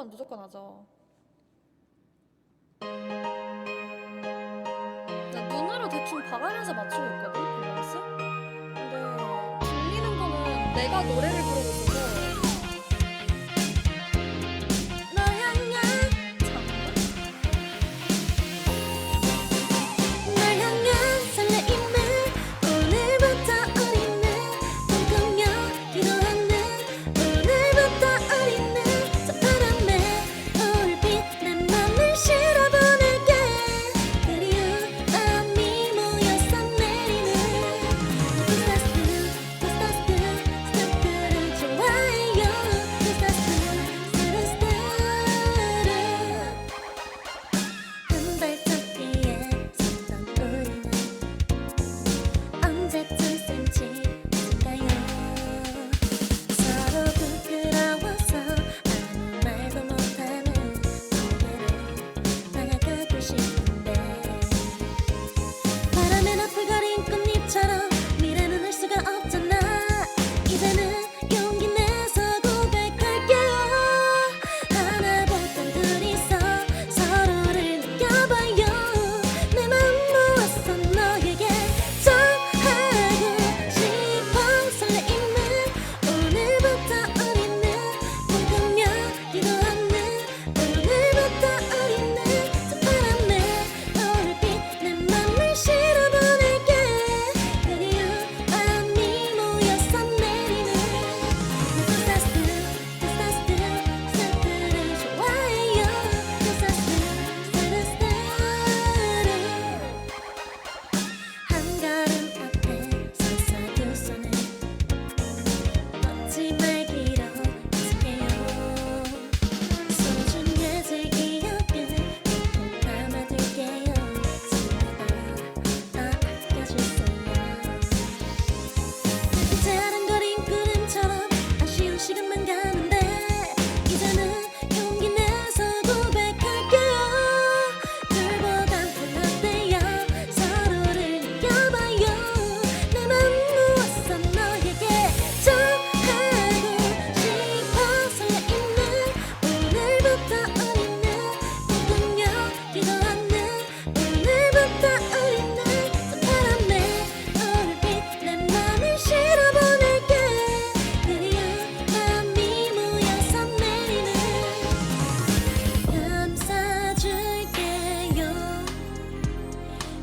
하면 무조건 하죠. 네, 눈으로 대충 봐가면서 맞추고 있거든, 밸런스? 근데 들리는 거는 내가 노래를 부르고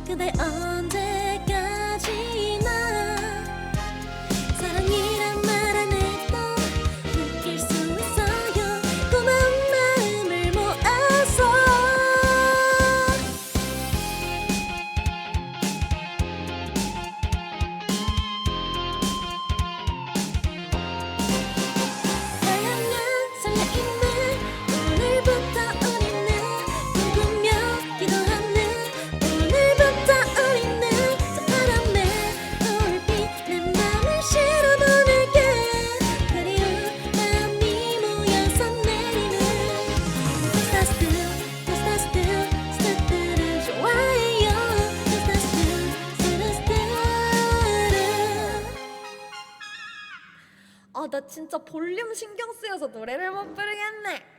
the they understand? 아, 나 진짜 볼륨 신경 쓰여서 노래를 못 부르겠네.